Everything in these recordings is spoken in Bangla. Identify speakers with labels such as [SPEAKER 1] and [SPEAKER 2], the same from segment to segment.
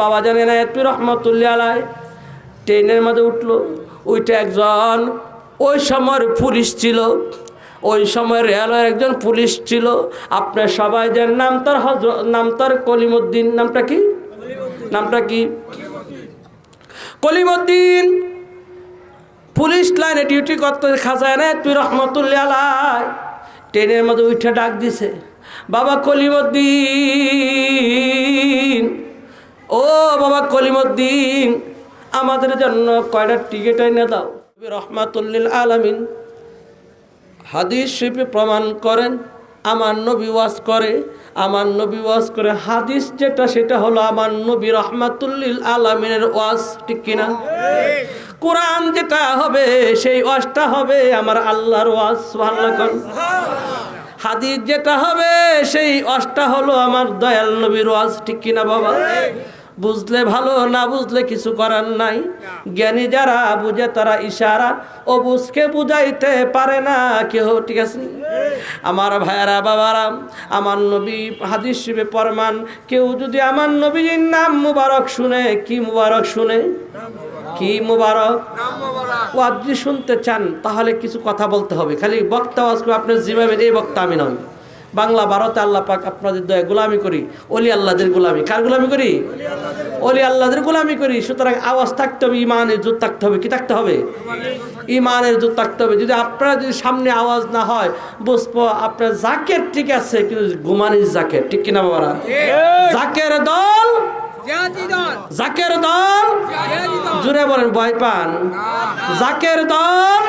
[SPEAKER 1] বাবা জানে না তুই রহমতুল্লাহ আলাই ট্রেনের মধ্যে উঠল ওইটা একজন ওই সময়ের পুলিশ ছিল। ওই সময় রেলওয়ের একজন পুলিশ ছিল। আপনার সবাই যার নাম তার নাম তার কলিমুদ্দিন নামটা কি? নামটা কি? কলিমুদ্দিন। পুলিশ লাইনে ডিউটি করতে খাজায় না তুই রহমতুল্লাহ আলাই ট্রেনের মধ্যে উঠে ডাক দিছে বাবা কলিমুদ্দিন। ও বাবা কলিমুদ্দিন, আমাদের জন্য কয়টা টিকিট এনে দাও। রহমাতুল্লিল আলামিন হাদিস শিল্পী প্রমাণ করেন, আমার নবী ওয়াজ করে, আমার নবী ওয়াজ করে। হাদিস যেটা, সেটা হলো আমার নবী রহমাতুল্লিল আলামিনের ওয়াজ, ঠিক কিনা কোরআন যেটা হবে, সেই ওয়াজটা হবে আমার আল্লাহর ওয়াজ ভালো হাদিস যেটা হবে, সেই ওয়াজটা হলো আমার দয়াল নবীর ওয়াজ, ঠিক কিনা বাবা? বুঝলে ভালো, না বুঝলে কিছু করার নাই। জ্ঞানী যারা বুঝে তারা ইশারা, ও বুঝকে বুঝাইতে পারে না কেউ ঠিক আছে? আমার ভাইয়ারা, বাবারা, আমার নবী হাদিস শিবে পরমান কেউ যদি আমার নবীর নাম মুবারক শুনে, কি মুবারক শুনে? কি মুবারক? ওয়াজ শুনতে চান, তাহলে কিছু কথা বলতে হবে। খালি বক্তা আপনার জিমাবে এই বক্তা আমি নয় বাংলা ভারতে আল্লাহ পাক আপনাদের দয়া গোলামি করি। অলি আল্লাহদের গোলামি। কার গোলামি করি? অলি আল্লাহদের গোলামি করি। সুতরাং আওয়াজ থাকতে হবে ইমানের জোর থাকতে হবে। কি থাকতে হবে? ইমানের জোর থাকতে হবে। যদি আপনারা যদি সামনে আওয়াজ না হয় বুঝব আপনার জাকের ঠিক আছে কিন্তু গুমানির জাকের। ঠিক কিনা বাবারা? জাকের দল? জাকের দল? জুড়ে বলেন ভয় পান। জাকের দল?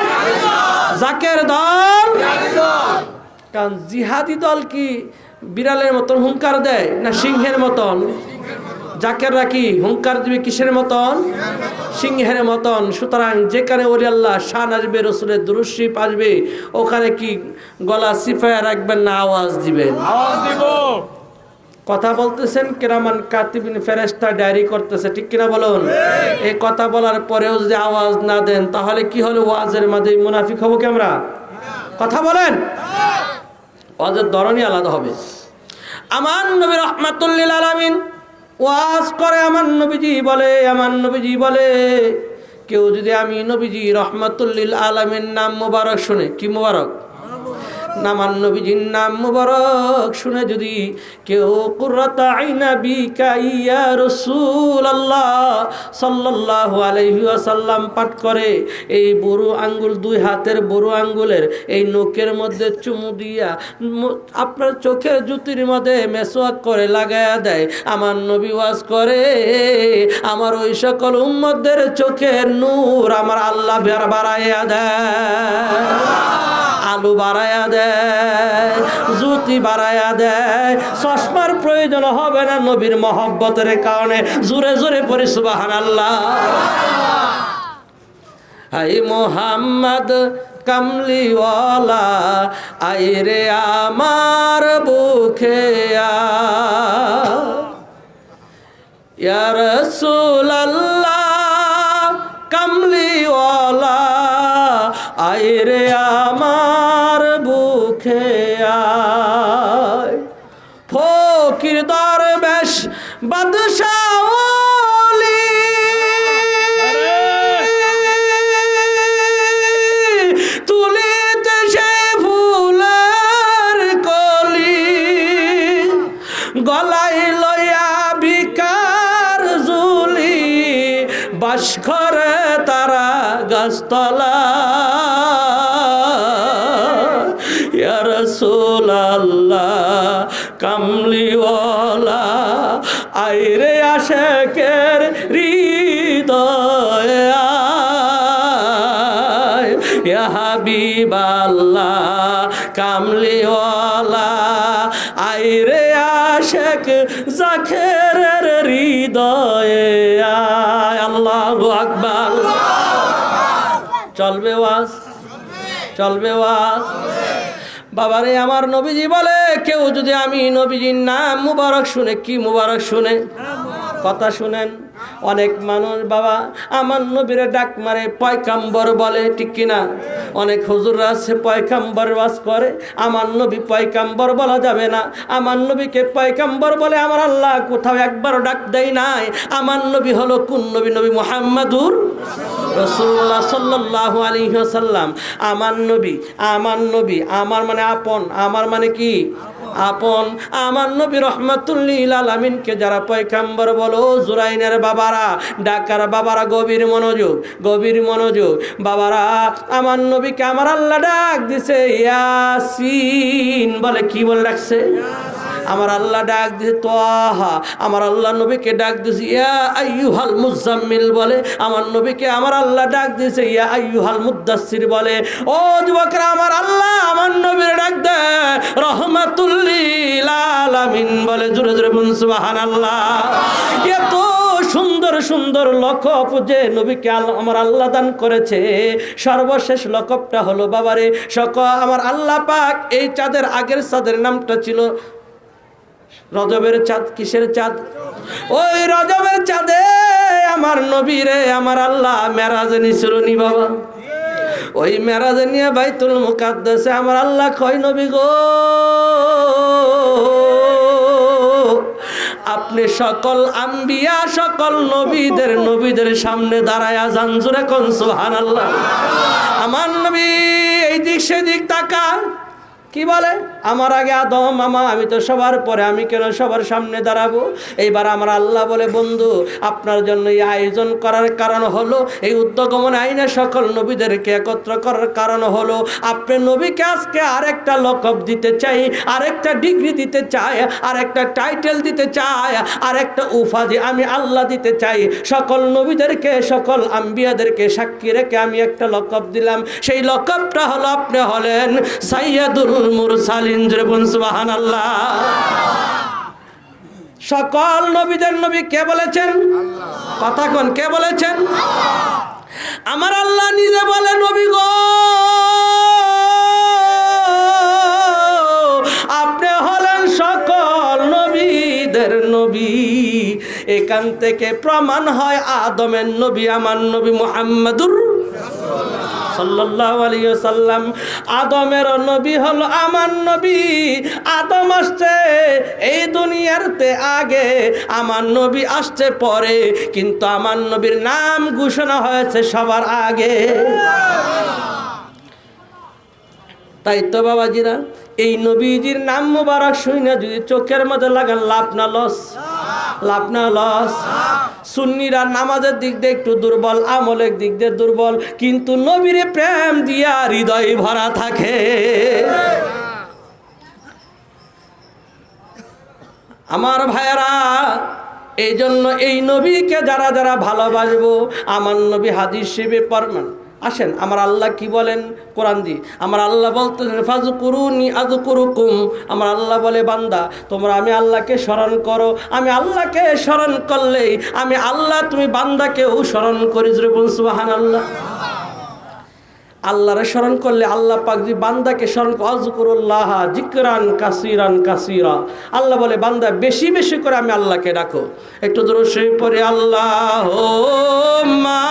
[SPEAKER 1] জাকের দল। কারণ জিহাদি দল কি বিড়ালের মতন হুঙ্কার দেয় না সিংহের মতন? জাকেররা কি হুঙ্কার দিবে কিসের মতন? সিংহের মতন। সুতরাং যেখানে ওলি আল্লাহ শান আসবে রসুলের দুরুশিপ আসবে ওখানে কি গলা সিফায়া রাখবেন না আওয়াজ দিবেন?
[SPEAKER 2] আওয়াজ দিব।
[SPEAKER 1] কথা বলতেছেন কেরামান কাতিবিন ফেরেস্তা ডায়েরি করতেছে ঠিক কিনা বলুন? এই কথা বলার পরেও যদি আওয়াজ না দেন তাহলে কি হলো ওয়াজের মাঝে মুনাফিক হব কি আমরা? কথা বলেন? ওয়াজের ধরনই আলাদা হবে। আমার নবী রহমাতুল্লিল আলমিন ওয়াজ করে, আমার নবীজি বলে, আমার নবীজি বলে, কেউ যদি আমি নবীজি রহমাতুল্লিল আলমের নাম মুবারক শুনে, কি মুবারক? নামান নাম মুবারক শুনে যদি কেউ কুর্রাত আইনা বিকা ইয়া রাসূলুল্লাহ সাল্লাল্লাহু আলাইহি ওয়াসাল্লাম পাঠ করে, এই বুড়ো আঙ্গুল দুই হাতের বুড়ো আঙ্গুলের এই নোকের মধ্যে চুমু দিয়া আপনার চোখের জুতির মধ্যে মেসোয়াক করে লাগায়া দেয়। আমার নবী ওয়াজ করে, আমার ওই সকল উম্মতদের চোখের নূর আমার আল্লাহ বাড়াইয়া দেয়। আলু বাড়ায়া দেয়, জুতি বাড়ায়া দেয়। চশমার প্রয়োজন হবে না নবীর মহব্বতের কারণে। জোরে জোরে পড়ি সুবাহান আল্লাহ আই মোহাম্মদ কামলিওয়ালা আই রে আমার বুখে ইয়া তারা গাছতলা চলবে ওয়াজ? চলবে ওয়াজ? বাবারে, আমার নবীজি বলে, কেউ যদি আমি নবীজির নাম মুবারক শুনে, কি মুবারক শুনে? কথা শুনেন। অনেক মানুষ, বাবা, আমার নবীরে ডাক মারে পয়কাম্বর বলে, ঠিক কিনা? অনেক হুজুররা আছে পয়কাম্বর বাস করে, আমার নবী পয়কাম্বর বলা যাবে না। আমার নবীকে পয়কাম্বর বলে আমার আল্লাহ কোথাও একবারও ডাক দেয় নাই। আমার নবী হলো কোন নবী? নবী মোহাম্মদুর রসুল্লাহ সাল্লাল্লাহু আলাইহি ওয়াসাল্লাম। আমার নবী আমার নবী, আমার মানে আপন, আমার মানে কি? আপন আমার নবী রহমাতুল্লিল আলামিনকে যারা পয়কাম্বর বলো, জুরাইনের বাবারা, ডাকার বাবারা, গভীর মনোযোগ গভীর মনোযোগ। বাবারা, আমার নবীকে আমার আল্লাহ ডাক দিছে, ইয়াসিন বলে কি বলে ডাকছে? আমার আল্লাহ ডাক দিছে, তোহা। আমার আল্লাহ নবীকে ডাক দিছে, ইয়া আইয়ুহাল মুজাম্মিল বলে। আমার নবীকে আমার আল্লাহ ডাক দিছে, ইয়া আইয়ুহাল মুদ্দাসসির বলে। ও যুবকরা, আমার আল্লাহ, আমার নবীর ডাক দে। রহমাতুল্লিল আলামিন বলে, জোরে জোরে বলুন, সুবহানাল্লাহ। এত সুন্দর সুন্দর লকব যে নবীকে আমার আল্লাহ দান করেছে। সর্বশেষ লকবটা হলো বাবারে সক আমার আল্লাহ পাক এই চাঁদের আগের চাঁদের নামটা ছিল রজবের চাঁদ, কিসের চাঁদ? ওই রজবের চাঁদে আমার নবী রে আমার আল্লাহ মেরাজে নিছিল বাবা। ওই মেরাজে নিয়ে বাইতুল মুকাদ্দাসে আমার আল্লাহ কয়, নবী গো, আপনি সকল আম্বিয়া, সকল নবীদের নবীদের সামনে দাঁড়ায় যান জোরে কোন সুবহানাল্লাহ। আমার নবী এই দিক সেদিক তাকান। কি বলে? আমার আগে আদম, মামা, আমি তো সবার পরে, আমি কেন সবার সামনে দাঁড়াবো? এইবার আমার আল্লাহ বলে, বন্ধু, আপনার জন্য এই আয়োজন করার কারণ হলো, এই উদ্যোগমন আইনে সকল নবীদেরকে একত্র করার কারণ হলো, আপনি নবীকে আজকে আরেকটা লকব দিতে চাই, আরেকটা ডিগ্রি দিতে চাই, আরেকটা টাইটেল দিতে চাই, আরেকটা উপাধি আমি আল্লাহ দিতে চাই। সকল নবীদেরকে, সকল আম্বিয়াদেরকে সাক্ষী রেখে আমি একটা লকব দিলাম। সেই লকবটা হলো, আপনি হলেন সাইয়াদুল মুরসালিন সুবাহান আল্লাহ সকল নবীদের নবী কে বলেছেন? কথা কোন কে বলেছেন? আমার আল্লাহ নিজে বলে নবী গো। আপনি হলেন সকল নবীদের নবী। এখান থেকে প্রমাণ হয় আদমের নবী আমার নবী মোহাম্মদুর সাল্লাল্লাহু আলাইহি সাল্লাম আদমের নবী হলো আমার নবী। আদম আসছে, এই দুনিয়ারতে আগে আমার নবী আসছে পরে, কিন্তু আমার নবীর নাম ঘোষণা হয়েছে সবার আগে। তাই তো বাবাজিরা, এই নবীজির নাম মুবারক শুনে যদি চোখের মধ্যে লাগান, লাভ না লস। লাভ না লস। সুন্নিরা নামাজের দিক দিয়ে একটু দুর্বল, আমলের দিক দিয়ে দুর্বল, কিন্তু নবীরে প্রেম দিয়া হৃদয় ভরা থাকে। আমার ভাইয়েরা এই জন্য এই নবীকে যারা যারা ভালোবাসবো, আমার নবী হাদিস শিবে পরমান আসেন, আমার আল্লাহ কি বলেন? কোরআন দি। আমার আল্লাহ বলতেছেন ফাজু করুনি আজু করুকুম আমার আল্লাহ বলে, বান্দা, তোমরা আমি আল্লাহকে স্মরণ করো। আমি আল্লাহকে স্মরণ করলেই আমি আল্লাহ, তুমি বান্দাকেও স্মরণ করি। সুবাহান আল্লাহ আল্লাহরে স্মরণ করলে আল্লাহ পাক যদি বান্দাকে স্মরণ অজকুরুল্লাহ জিকরান কাসিরান কাসিরা। আল্লাহ বলে, বান্দা, বেশি বেশি করে আমি আল্লাহকে ডাকো। একটু দূর সেই পরে আল্লাহ মা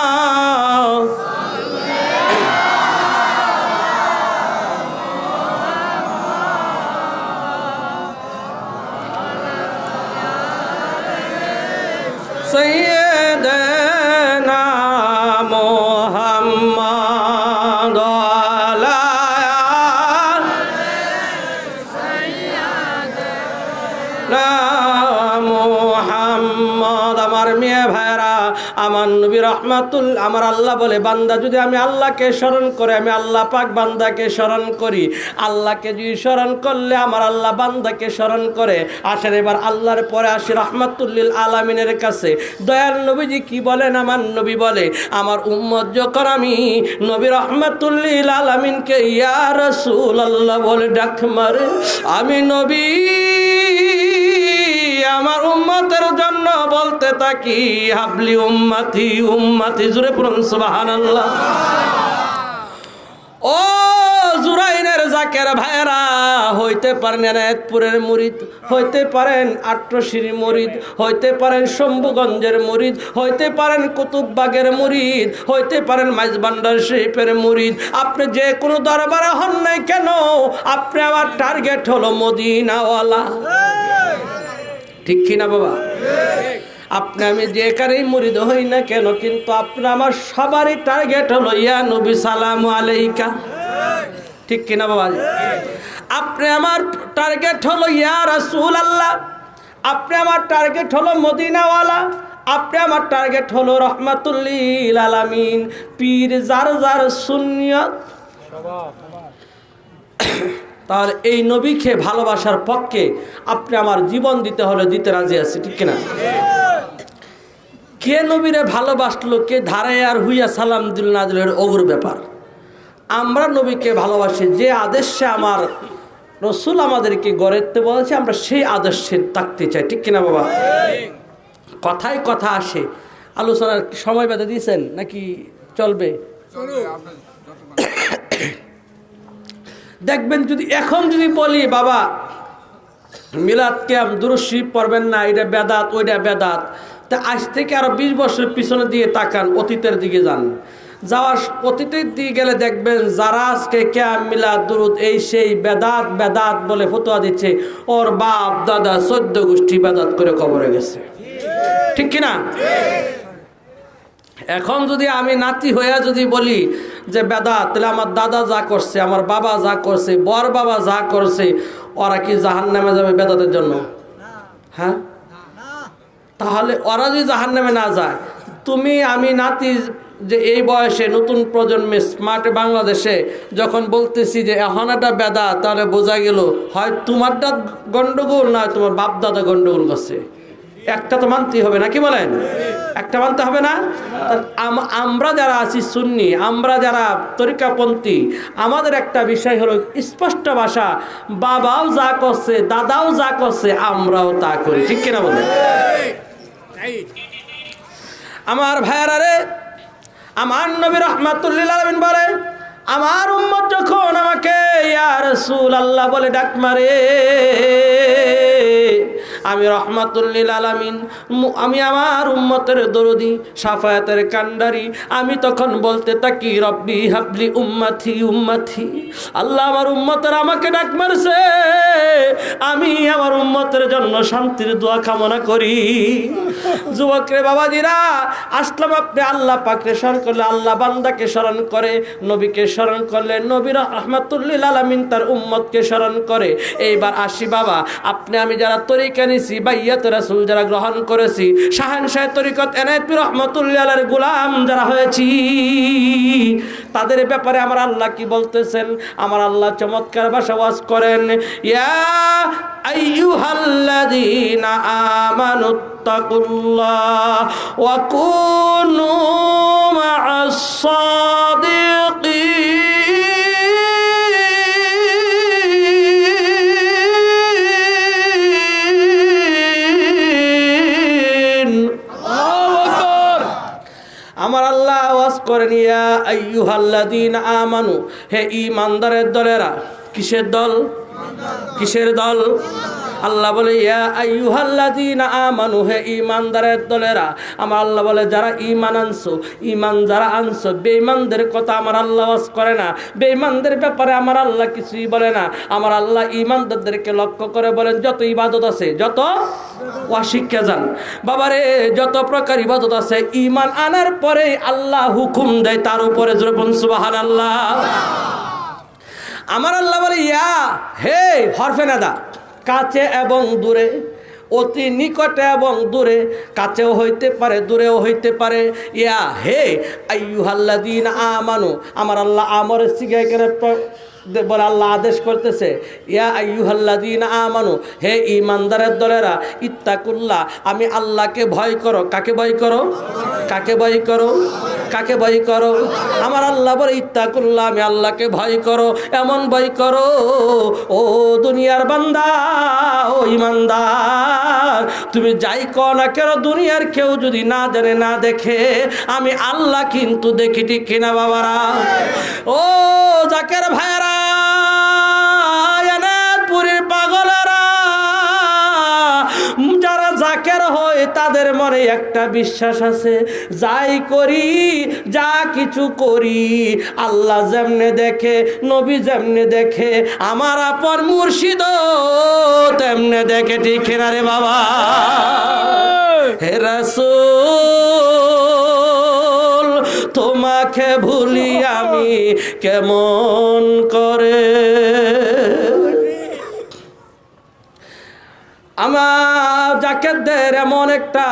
[SPEAKER 1] আমার নবী রহমাতুল, আমার আল্লাহ বলে, বান্দা, যদি আমি আল্লাহকে স্মরণ করে, আমি আল্লাহ পাক বান্দাকে স্মরণ করি। আল্লাহকে যদি স্মরণ করলে আমার আল্লাহ বান্দাকে স্মরণ করে। আসেন এবার আল্লাহর পরে আসি রহমাতুল্লিল আলামিনের কাছে। দয়াল নবীজি কি বলেন? আমার নবী বলে, আমার উম্মত যখন আমি নবী রহমাতুল্লিল আলামিনকে ইয়া রসুল আল্লাহ বলে ডাক মারে, আমি নবী বলতে থাকি, হাবলি উম্মাতি উম্মাতি জুড়ে পড়ুন সুবহানাল্লাহ। ও জুরাইনের জাকের ভাইরা হইতে পারেন এনায়তপুরের মুরিদ, হইতে পারেন আট্রশির মুরিদ, হইতে পারেন শম্ভুগঞ্জের মুরিদ, হইতে পারেন কুতুববাগের মুরিদ, হইতে পারেন মাইজবান্ডার শরীফের মুরিদ। আপনি যে কোনো দরবারে হন নাই কেন? আপনি আমার টার্গেট হলো মদিনাওয়ালা। ঠিক কিনা বাবা? আপনি আমি যে কারেই মুরিদ হই না কেন, কিন্তু আপনি আমার সবারই টার্গেট হলো, ইয়া নবী, সালাম আলাইকা। ঠিক কিনা বাবা? আপনি আমার টার্গেট হলো, ইয়া রাসূল আল্লাহ আপনি আমার টার্গেট হলো, মদিনাওয়ালা। আপনি আমার টার্গেট হলো, রহমাতুল্লিল আলামিন। পীর, যার যার সুন্নিয়ত। তাহলে এই নবীকে ভালোবাসার পক্ষে আপনি আমার জীবন দিতে হলে দিতে রাজি আছি, ঠিক কিনা? কে নবীরে ভালোবাসলো, কে ধারায় আর হুইয়া সালাম দিল না দিল ব্যাপার। আমরা নবীকে ভালোবাসি, যে আদেশে আমার রসুল আমাদেরকে গড়েতে বলেছে, আমরা সেই আদর্শে থাকতে চাই, ঠিক কিনা বাবা? কথায় কথা আসে। আলোচনার সময় বেঁধে দিয়েছেন নাকি চলবে? দেখবেন যদি এখন যদি বলি, বাবা, মিলাদ ক্যাম দুরুশি পড়বেন না, এটা বেদাত, ওইটা বেদাত। তা আজ থেকে আরও বিশ বছর পিছনে দিয়ে তাকান, অতীতের দিকে যান। যাওয়ার অতীতের দিকে গেলে দেখবেন যারা আজকে ক্যাম, মিলাদ, দুরুদ, এই সেই বেদাত বেদাত বলে ফতোয়া দিচ্ছে, ওর বাপ, দাদা, চোদ্দ গোষ্ঠী বেদাত করে কবরে গেছে। ঠিক কিনা? এখন যদি আমি নাতি হইয়া যদি বলি যে বেদা তাহলে আমার দাদা যা করছে আমার বাবা যা করছে বর বাবা যা করছে ওরা কি জাহান নামে যাবে বেদাতের জন্য? হ্যাঁ? তাহলে ওরা যদি জাহান নামে না যায় তুমি আমি নাতি যে এই বয়সে নতুন প্রজন্মে স্মার্ট বাংলাদেশে যখন বলতেছি যে এখন একটা বেদা তাহলে বোঝা গেল হয় তোমারটা গন্ডগোল না তোমার বাপ দাদা গন্ডগোল করছে? একটা তো মানতেই হবে না, কি বলেন? একটা মানতে হবে না? আমরা যারা আছি সুন্নি, আমরা যারা তরিকাপন্থী, আমাদের একটা বিষয় হলো স্পষ্ট ভাষা, বাবাও যা করছে, দাদাও যা করছে, আমরাও তা করি, ঠিক কিনা বলেন? আমার ভাইয়ারা রে, আমার নবী রহমাতুল্লিল আলমিন বলে, আমার উম্মত যখন আমাকে ইয়া রাসূল আল্লাহ বলে ডাক মারে আমি রহমাতুল্লিল আলামিন আমি আমার উম্মতের দরদি, সাফায়াতের কান্ডারি আমি তখন বলতে থাকি, রব্বি হাবলি উম্মাথি উম্মাথি আল্লাহ আমার উম্মতের আমাকে ডাক মারছে। আমি আমার উম্মতের জন্য শান্তির দোয়া কামনা করি। যুবকরে বাবাজিরা, আসলাম আপনি আল্লাহ পাকরে স্মরণ করলে, আল্লাহ বান্দাকে স্মরণ করে, নবীকে স্মরণ করলে নবীর রহমাতুল্লিল আলামিন তার উম্মতকে স্মরণ করে। এইবার আসি বাবা, আপনি আমি যারা তরিকা নিছি বাইয়াত রাসূল যারা গ্রহণ করেছি শাহেনশাহ তরিকত এনায়ত রহমতুল্লাহ গুলাম যারা হয়েছি, তাদের ব্যাপারে আমার আল্লাহ কি বলতেছেন? আমার আল্লাহ চমৎকার ওয়াজ করেন, ইয়া আইয়ুহাল্লাযীনা আমানুত্তাকুল্লাহ ওয়া কুনু মা'আস করেন ইয়া আইয়ুহাল্লাযীন আমানু হে ইমানদারের দলেরা কিসের দল? কিসের দল? আল্লাহ বলে, ইয়া আইয়ুহাল্লাযীন দলেরা, আমার আল্লাহ বলে, যারা ঈমান আনছো, ঈমান যারা আনছো, বেঈমানদের কথা আমার আল্লাহ ওয়াজ করে না। বেঈমানদের ব্যাপারে আমার আল্লাহ কিছুই বলে না। আমার আল্লাহ ঈমানদারদেরকে লক্ষ্য করে বলেন, যত ইবাদত আছে, যত অশিক্ষা যান। বাবারে, যত প্রকার ইবাদত আছে, ঈমান আনার পরে আল্লাহ হুকুম দেয়, তার উপরে জোরবন সুবাহান আল্লাহ আমার আল্লাহ বলে, ইয়া, হে হরফে নাদা কাছে এবং দূরে, অতি নিকটে এবং দূরে, কাছেও হইতে পারে, দূরেও হইতে পারে। ইয়া হে আইয়ুহাল্লাযীনা আমানু, আমার আল্লাহ আমরের সিগায় দে- বলে আল্লাহ আদেশ করতেছে, ইয়া আইয়ুহাল্লাযীনা আমানু, হে ইমানদারের দলেরা, ইত্তাকুল্লাহ, আমি আল্লাহকে ভয় করো। কাকে ভয় করো? কাকে ভয় করো? কাকে ভয় করো? আমার আল্লাহ বলে, ইত্তাকুল্লাহ, আমি আল্লাহকে ভয় করো। এমন ভয় করো, ও দুনিয়ার বান্দা, ও ইমানদার। তুমি যাই কর না কেন, দুনিয়ার কেউ যদি না জানে, না দেখে, আমি আল্লাহ কিন্তু দেখি, ঠিক কিনা বাবারা? ও জাকের ভাইরা এনাদপুরের পাগলেরা যারা হয় তাদের মনে একটা বিশ্বাস আছে। যাই করি, যা কিছু করি, আল্লাহ যেমনে দেখে, নবী যেমনে দেখে, আমার আপন মুর্শিদ তেমনে দেখে, ঠিক না রে বাবা? হে রাসূল, তোমাকে ভুলি আমি কেমন করে? আমার জাকেরদের এমন একটা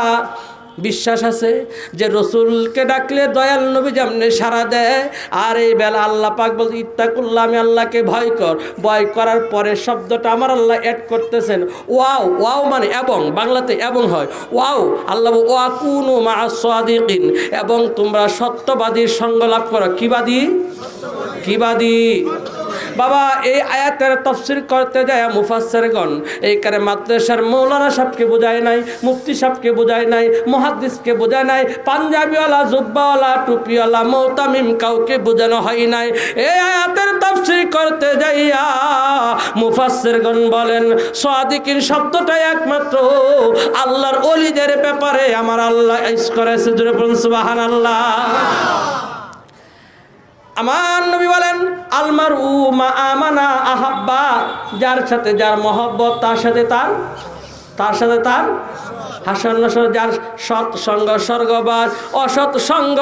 [SPEAKER 1] বিশ্বাস আছে যে রসুলকে ডাকলে দয়াল নবী যেমনি সারা দেয়। আর এই বেলা আল্লাহ পাক বলছে ইত্তাকুল্লাহ আমি আল্লাহকে ভয় কর। ভয় করার পরে শব্দটা আমার আল্লাহ অ্যাড করতেছেন। ওয়াও ওয়াও মানে এবং, বাংলাতে এবং হয়। ওয়াও, আল্লাহ ওয়া কুনু মা সাদিকিন। এবং তোমরা সত্যবাদীর সঙ্গ লাভ করো। কিবাদী কিবাদী বাবা, এই আয়াতের তফসির করতে যায় মুফাসসিরগণ। এই কারে মাদ্রাসার মৌলানা সাহেবকে বোঝায় নাই, মুফতি সাহেবকে বোঝায় নাই, মুহাদ্দিসকে বোঝায় নাই, পাঞ্জাবিওয়ালা, জুব্বাওয়ালা, টুপিওয়ালা, মৌতামিম কাউকে বোঝানো হয় নাই। এই আয়াতের তফসির করতে যাইয়া মুফাসসিরগণ বলেন, সাদিকিন শব্দটা একমাত্র আল্লাহর ওলিদের ব্যাপারে আমার আল্লাহ ইস করেছে। জুড়ে বলুন, সুবহানাল্লাহ। আমার নবী বলেন আলমার উ মা আমানা আহাব্বা যার সাথে যার মহব্বত, তার সাথে তার তার সাথে তার হাসন যার সৎ সঙ্গ স্বর্গবাস, অসৎ সঙ্গ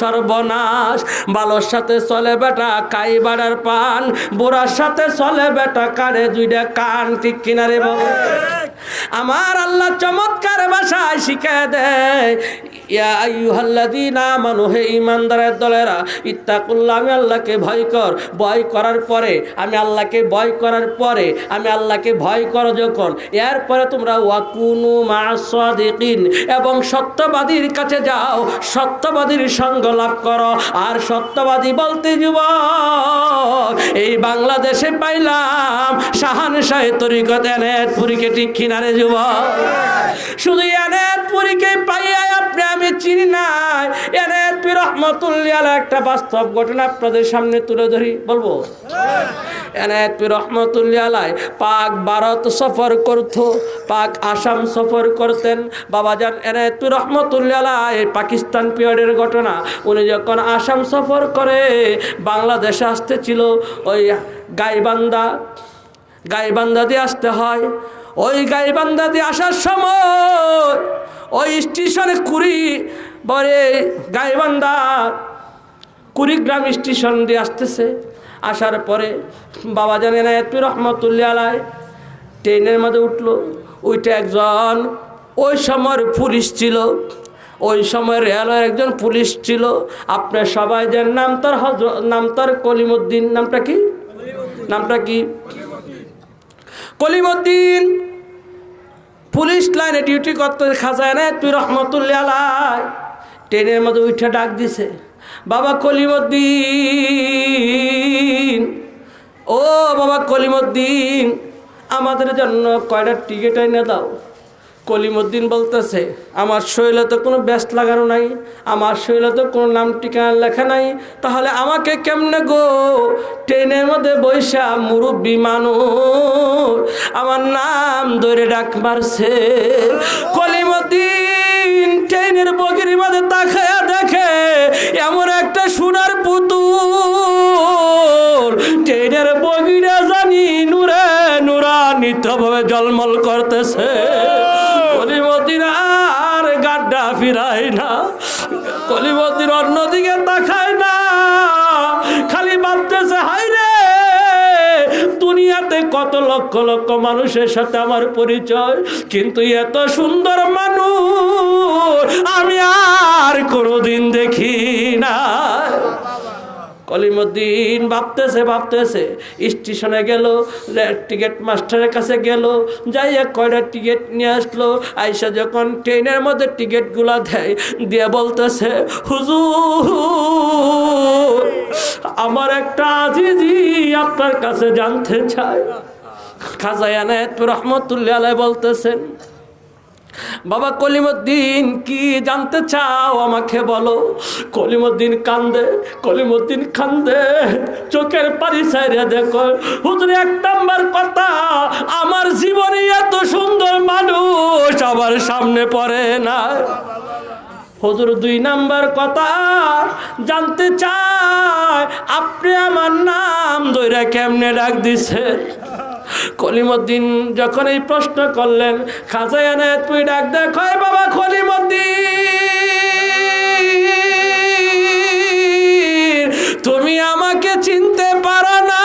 [SPEAKER 1] সর্বনাশ। বালোর সাথে চলে বেটা কাই বাড়ার পান, বুড়ার সাথে চলে বেটা কারে দুইটা কান, ঠিক কিনারে আমার আল্লাহ চমৎকার ভাষায় শিখে দেয় ঈমানদারের দলেরা, ইত্তাকুল্লাহ, আমি আল্লাহকে ভয় কর। ভয় করার পরে, আমি আল্লাহকে ভয় করার পরে, আমি আল্লাহকে ভয় করো যখন। এরপরে তোমরা, ওয়াকুনু মা এবং সত্যবাদীর কাছে যাও, সত্যবাদীর সঙ্গ লাভ করো। আর সত্যবাদী বলতে যুবক এই বাংলাদেশে পাইলাম শাহান শাহে তরিকত এনায়তপুরীকে ঠিক কিনারে যুবক শুধু এনায়তপুরীকে পাইয়া আমি চিনি নাই। এনায়তপুর রহমতুল্লাহ একটা বাস্তব ঘটনা আপনাদের সামনে তুলে ধরি, বলব? এনায়তপুর রহমতুল্লাহ পাক ভারত সফর করত, পাক আসাম সফর করতেন। বাবাজান এনায়তপুর রহমতুল্লাহ পাকিস্তান পিরিয়ডের ঘটনা। উনি যখন আসাম সফর করে, বাংলাদেশে আসতেছিল ওই গাইবান্ধা গাইবান্ধা দিয়ে আসতে হয়। ওই গাইবান্ধা দিয়ে আসার সময় ওই স্টেশনে কুড়ি বরে গাইবান্ধা কুড়িগ্রাম স্টেশন দিয়ে আসতেছে। আসার পরে বাবা জানে না এত রহমতুল্লাহ ট্রেনের মধ্যে উঠল। ওইটা একজন ওই সময়ের পুলিশ ছিল। ওই সময় রেলওয়ের একজন পুলিশ ছিল। আপনার সবাই যার নাম তার হজর নাম তার কলিমুদ্দিন, নামটা কি? নামটা কি? কলিমুদ্দিন। পুলিশ লাইনে ডিউটি করতে খাজায় না তুই রহমতুল্লাহ ট্রেনের মধ্যে উঠে ডাক দিছে, বাবা কলিমদ্দিন, ও বাবা কলিমুদ্দিন, আমাদের জন্য কয়টা টিকিট এনে দাও। কলিমুদ্দিন বলতেছে, আমার শরীরে তো কোনো ব্যস্ত লাগানো নাই, আমার শরীরে তো কোনো নাম ঠিকানা লেখা নাই, তাহলে আমাকে কেমনে গো? ট্রেনের মধ্যে বৈশা মুরব্বী মানুষ, আমার নাম ধরে ডাক মারছে। কলিমুদ্দিন ট্রেনের বগির মধ্যে তাকায়া দেখে, এমন একটা সোনার পুতুল, ট্রেনের বগিরা জানি নুরে নুরান্বিতভাবে জলমল করতেছে। ফিরায় না কলিমদ্দিন অন্যদিকে তাকায় না, খালি ভাবতেছে হাই রে, দুনিয়াতে কত লক্ষ লক্ষ মানুষের সাথে আমার পরিচয়, কিন্তু এত সুন্দর মানুষ আমি আর কোনোদিন দেখি না। কলিমুদ্দিন ভাবতেছে ভাবতেছে, স্টেশনে গেল টিকিট মাস্টারের কাছে গেল, যাইয়া কয়টা টিকিট নিয়ে আসলো, আইসা যখন ট্রেনের মধ্যে টিকিটগুলো দেয়, দিয়ে বলতেছে, হুজুর, আমার একটা আজিজি আপনার কাছে জানতে চায়। চাই খাজায়ানাত রহমতুল্লাহ বলতেছেন বাবা কলিমুদ্দিন, কি জানতে চাও আমাকে বলো? কলিমুদ্দিন কান্দে কলিমুদ্দিন কান্দে, চোখের পানি সাইরে দেখো। হুজুর, এক নাম্বার কথা, আমার জীবনে এত সুন্দর মানুষ আমার সামনে পড়ে না। হুজুর, দুই নাম্বার কথা, জানতে চায়, আপনি আমার নাম দইরা কেমনে ডাক দিছেন? কলিমুদ্দিন তুমি আমাকে চিনতে পারো না।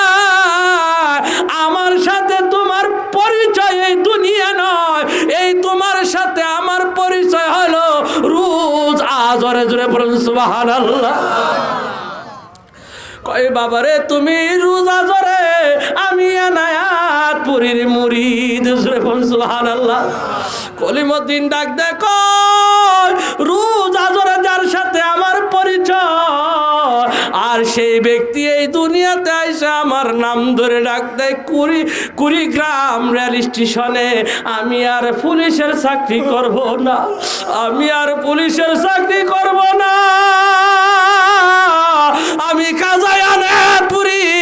[SPEAKER 1] আমার সাথে তোমার পরিচয় এই দুনিয়া নয়। এই তোমার সাথে আমার পরিচয় হলো রোজ আজরে পড়ুন সুবাহান আল্লাহ কয় বাবারে, তুমি রোজা জরে আমি এনায়াত পুরীর মুরিদ। সুবাহান আল্লাহ কলিমদ্দিন ডাক দেখো রোজ আজরে যার সাথে আমার পরিচয়? আর সেই ব্যক্তি এই দুনিয়াতে আইসা আমার নাম ধরে ডাক দেয়, কুড়ি, কুড়িগ্রাম রেল স্টেশনে আমি আর পুলিশের চাকরি করব না, আমি আর পুলিশের চাকরি করব না। আমি কাজায়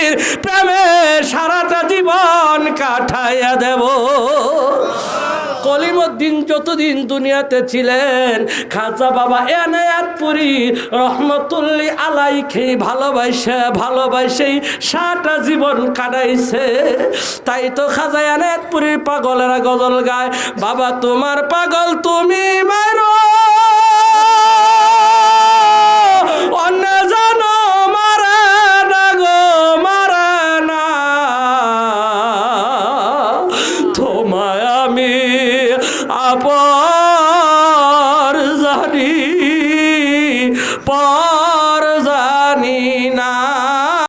[SPEAKER 1] আনে প্রেমে সারাটা জীবন কাটাইয়া দেব। কলিমুদ্দিন যতদিন দুনিয়াতে ছিলেন, খাজা বাবা এনায়াতপুরি রহমতুল্লি আলাই খেয়ে ভালোবাসে, ভালোবাসেই সারাটা জীবন কাটাইছে। তাই তো খাজা এনায়াতপুরির পাগলেরা গজল গায়, বাবা তোমার পাগল তুমি মারো।